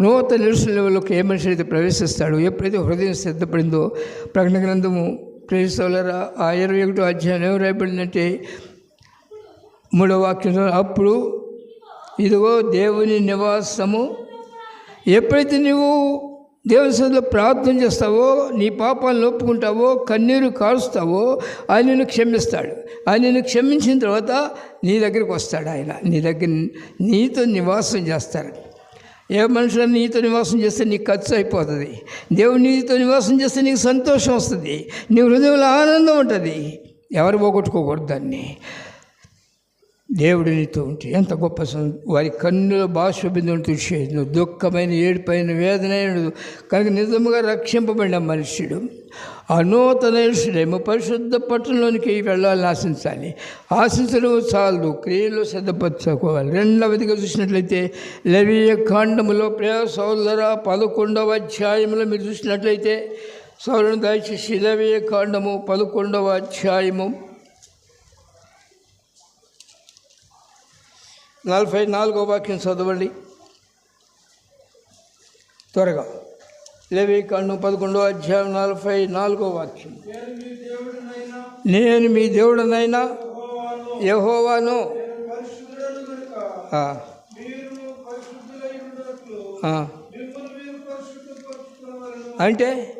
నూతన నిరుసలలోకి ఏ మనిషి అయితే ప్రవేశిస్తాడో ఎప్పుడైతే హృదయం సిద్ధపడిందో ప్రకటన గ్రంథము ప్రేసోలరా ఆ ఇరవై ఒకటో అధ్యాయం ఏం రాయబడిందంటే మూడో వాక్యంలో అప్పుడు ఇదిగో దేవుని నివాసము ఎప్పుడైతే నువ్వు దేవుని సన్నిధిలో ప్రార్థన చేస్తావో నీ పాపాలను ఒప్పుకుంటావో కన్నీరు కారుస్తావో ఆయన నిన్ను క్షమిస్తాడు. ఆయన నిన్ను క్షమించిన తర్వాత నీ దగ్గరికి వస్తాడు ఆయన. నీ దగ్గర నీతో నివాసం చేస్తాడు ఏ మనుషులు నీతో నివాసం చేస్తే నీకు ఖర్చు అయిపోతుంది. దేవుడు నీతో నివాసం చేస్తే నీకు సంతోషం వస్తుంది. నీ హృదయంలో ఆనందం ఉంటుంది. ఎవరు పోగొట్టుకోకూడదు దాన్ని. దేవుడు నీతో ఉంటే ఎంత గొప్ప వారి కన్నుల భాష బిందువును దుఃఖమైన ఏడిపోయిన వేదన కనుక నిజముగా రక్షింపబడిన మనుష్యుడు ఆ నూతన పరిశుద్ధ పట్టణంలోనికి వెళ్ళాలని ఆశించాలి. ఆశించడం చాలు. క్రియలు సిద్ధపరచుకోవాలి. రెండవదిగా చూసినట్లయితే లవీయ కాండములో ప్రియ సోదర పదకొండవ అధ్యాయంలో మీరు చూసినట్లయితే సౌరను దయచేసి లవీయ కాండము పదకొండవ అధ్యాయము నలభై నాలుగో వాక్యం చదవండి. త్వరగా. లేవి కన్ను పదకొండో అధ్యాయం నలభై నాలుగో వాక్యం. నేను మీ దేవుడనైనా యహోవాను. అంటే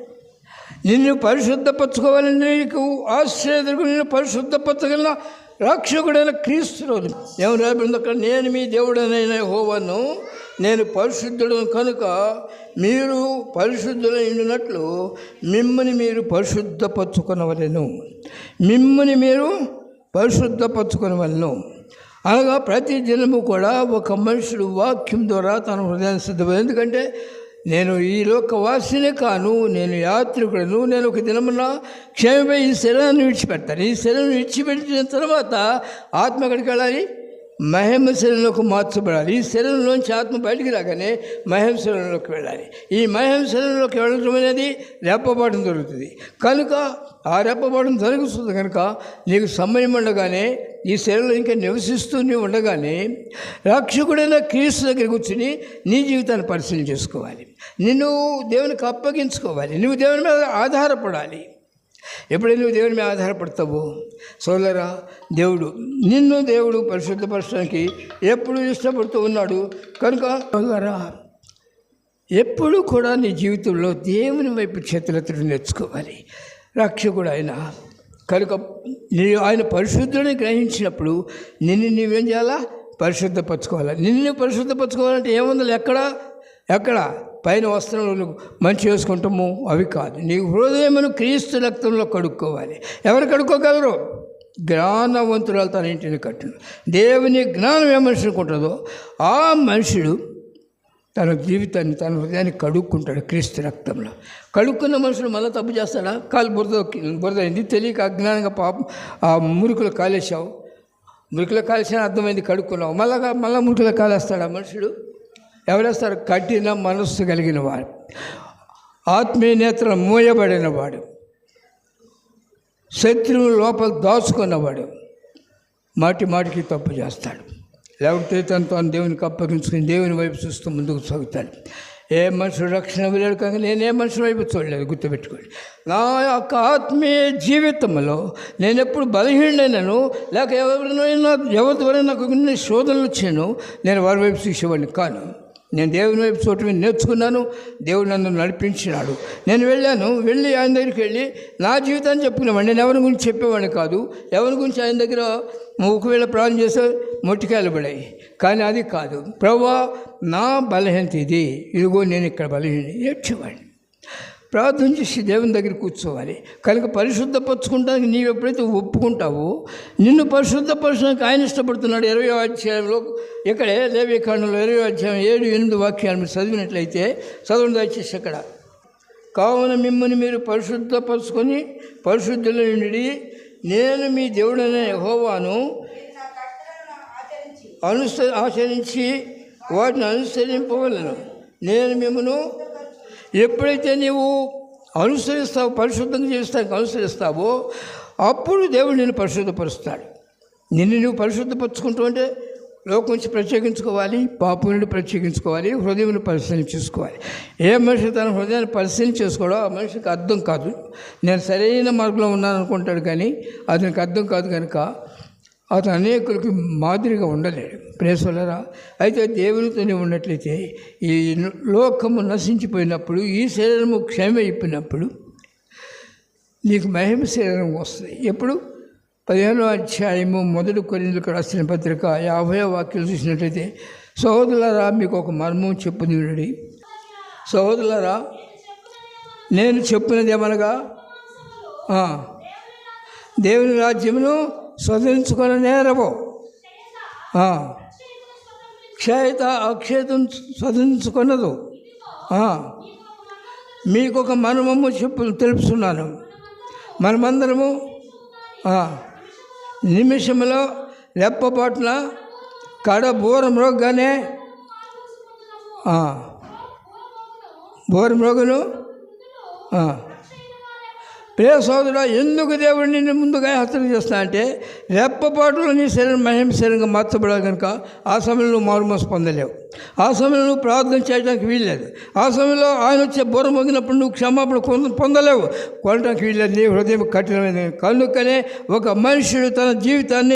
నిన్ను పరిశుద్ధపరచుకోవాలని నీకు ఆశ్చర్యకు నిన్ను పరిశుద్ధపరచగలిగిన రక్షకుడైన క్రీస్తులోని ఏమని రాబడింది అక్కడ నేను మీ దేవుడనైన హోవను నేను పరిశుద్ధుడు కనుక మీరు పరిశుద్ధులైనట్లు మిమ్మల్ని మీరు పరిశుద్ధపరచుకునవలను. మిమ్మల్ని మీరు పరిశుద్ధపరచుకునవలను. అనగా ప్రతి దినము కూడా ఒక మనుషుడు వాక్యం ద్వారా తన హృదయాన్ని సిద్ధం ఎందుకంటే నేను ఈ లోకవాసినే కాను నేను యాత్రికుడను నేను ఒక దినమున క్షేమపై ఈ శరీరాన్ని విడిచిపెడతాను. ఈ శరీరం విడిచిపెట్టిన తర్వాత ఆత్మ ఎక్కడికి వెళ్ళాలి? మహిమ శరీరంలోకి మార్చబడాలి. ఈ శరీరంలోంచి ఆత్మ బయటికి రాగానే మహిమ శరీరంలోకి వెళ్ళాలి. ఈ మహిమ శరీరంలోకి వెళ్ళడం అనేది రెప్పబడడం జరుగుతుంది. కనుక ఆ రెప్పబడడం జరుగుతుంది కనుక నీకు సమయం ఉండగానే ఈ శరీరంలో ఇంకా నివసిస్తూనే ఉండగానే రక్షకుడైన క్రీస్తు దగ్గర కూర్చుని నీ జీవితాన్ని పరిశీలన చేసుకోవాలి. నిన్ను దేవునికి అప్పగించుకోవాలి. నువ్వు దేవుని మీద ఆధారపడాలి. ఎప్పుడైనా నువ్వు దేవుని మీద ఆధారపడతావు సోదరా దేవుడు నిన్ను దేవుడు పరిశుద్ధపరచడానికి ఎప్పుడు ఇష్టపడుతూ ఉన్నాడు. కనుక సోదరా ఎప్పుడు కూడా నీ జీవితంలో దేవుని వైపు చేతులెత్తడం నేర్చుకోవాలి. రక్షకుడు ఆయన కనుక నీ ఆయన పరిశుద్ధుని గ్రహించినప్పుడు నిన్ను నీవేం చేయాలా? పరిశుద్ధపరచుకోవాలి. నిన్ను పరిశుద్ధపరచుకోవాలంటే ఏముంది? ఎక్కడ? ఎక్కడ? పైన వస్త్రంలో మంచి వేసుకుంటాము? అవి కాదు. నీ హృదయమును క్రీస్తు రక్తంలో కడుక్కోవాలి. ఎవరు కడుక్కోగలరు? జ్ఞానవంతురాలు తన ఇంటిని కట్టును దేవుని జ్ఞానం ఏ మనిషి ఉంటుందో ఆ మనుషుడు తన జీవితాన్ని తన హృదయాన్ని కడుక్కుంటాడు క్రీస్తు రక్తంలో. కడుక్కున్న మనుషులు మళ్ళీ తప్పు చేస్తాడా? కాలు బురద బురద అయింది. తెలియక అజ్ఞానంగా పాపం ఆ మురుకులు కాలేసావు మురుకులు కాలేసిన అర్థమైంది కడుక్కున్నావు. మళ్ళా మళ్ళీ మురుకులు కాలేస్తాడా మనుషుడు? ఎవరేస్తారు? కఠిన మనస్సు కలిగిన వాడు. ఆత్మీయ నేత్రం మూయబడిన వాడు. శత్రువు లోపల దాచుకున్నవాడు మాటి మాటికి తప్పు చేస్తాడు. లేకపోతే తను తాను దేవునికి అప్పగించుకుని దేవుని వైపు చూస్తూ ముందుకు సాగుతాడు. ఏ మనుషుడు రక్షణ వెళ్ళాడు కానీ నేను ఏ మనుషుల వైపు చూడలేదు గుర్తుపెట్టుకోండి. నా యొక్క ఆత్మీయ జీవితంలో నేను ఎప్పుడు బలహీనైనాను లేక ఎవరినైనా ఎవరి ద్వారా నాకు ఇన్ని శోధనలు వచ్చాను నేను వారి వైపు చూసేవాడిని కాను. నేను దేవుని వైపు చూడటం నేర్చుకున్నాను. దేవుడు నన్ను నడిపించినాడు. నేను వెళ్ళాను. వెళ్ళి ఆయన దగ్గరికి వెళ్ళి నా జీవితాన్ని చెప్పుకునేవాడిని. నేను ఎవరి గురించి చెప్పేవాడిని కాదు. ఎవరి గురించి ఆయన దగ్గర ఒకవేళ ప్రాణం చేస్తే మొట్టికాయలు పడాయి. కానీ అది కాదు. ప్రభా నా బలహీనత ఇది. ఇదిగో నేను ఇక్కడ బలహీన ఏడ్చేవాడిని. ప్రార్థన చేసి దేవుని దగ్గర కూర్చోవాలి. కనుక పరిశుద్ధపరచుకుంటానికి నీవు ఎప్పుడైతే ఒప్పుకుంటావో నిన్ను పరిశుద్ధపరచడానికి ఆయన ఇష్టపడుతున్నాడు. ఇరవై అధ్యాయంలో ఇక్కడే దేవీకాండంలో ఇరవై అధ్యాయం ఏడు ఎనిమిది వాక్యాలు మీరు చదివినట్లయితే చదవండి దయచేసి అక్కడ. కావున మిమ్మల్ని మీరు పరిశుద్ధపరచుకొని పరిశుద్ధుల నుండి నేను మీ దేవుడనే హోవాను అనుస ఆచరించి వాటిని అనుసరింపవలను. నేను మిమ్మను ఎప్పుడైతే నీవు అనుసరిస్తావు పరిశుద్ధంగా చేస్తానికి అనుసరిస్తావో అప్పుడు దేవుడు నిన్ను పరిశుద్ధపరుస్తాడు. నిన్ను నువ్వు పరిశుద్ధపరచుకుంటూ అంటే లోకం నుంచి ప్రత్యేకించుకోవాలి పాపం నుండి ప్రత్యేకించుకోవాలి హృదయం పరిశీలన చేసుకోవాలి. ఏ మనిషి తన హృదయాన్ని పరిశీలన చేసుకోవడం ఆ మనిషికి అర్థం కాదు. నేను సరైన మార్గంలో ఉన్నాను అనుకుంటాడు కానీ అతనికి అర్థం కాదు కనుక అతను అనేకులకి మాదిరిగా ఉండలేడు ప్రేసలరా అయితే దేవునితోనే ఉన్నట్లయితే ఈ లోకము నశించిపోయినప్పుడు ఈ శరీరము క్షయమైపోయినప్పుడు నీకు మహిమ శరీరం వస్తుంది. ఎప్పుడు? పదిహేనో అధ్యాయము మొదటి కొరిందులకు రాసిన పత్రిక యాభై వాక్యం చూసినట్లయితే సహోదరులారా మీకు ఒక మర్మం చెప్పుని వినండి. నేను చెప్పినది ఏమనగా? దేవుని రాజ్యమును స్వదించుకుని నేరము. క్షయత అక్షయతం స్వతంత్రుకొనదు మీకు ఒక మర్మము చెప్పు తెలుపుతున్నాను మనమందరము ఆ, నిమిషంలో రెప్పపాటున కడ బోర మ్రోగ్గానే ఆ, బోర మ్రోగును ఆ. ప్రియ సోదరుడు ఎందుకు దేవుడు నిన్ను ముందుగా హత్య చేస్తా అంటే రెప్పపాటులో నీ శరీరం మహిమ శరీరంగా మార్చబడాలి కనుక ఆ సమయంలో నువ్వు మారుమోస పొందలేవు. ఆ సమయంలో నువ్వు ప్రార్థన చేయడానికి వీల్లేదు. ఆ సమయంలో ఆయన వచ్చే బుర్ర మొగినప్పుడు నువ్వు క్షమాపణ పొందలేవు. కొనడానికి వీల్లేదు. నీ హృదయం కఠినమైనది. కనుకనే ఒక మనుషుడు తన జీవితాన్ని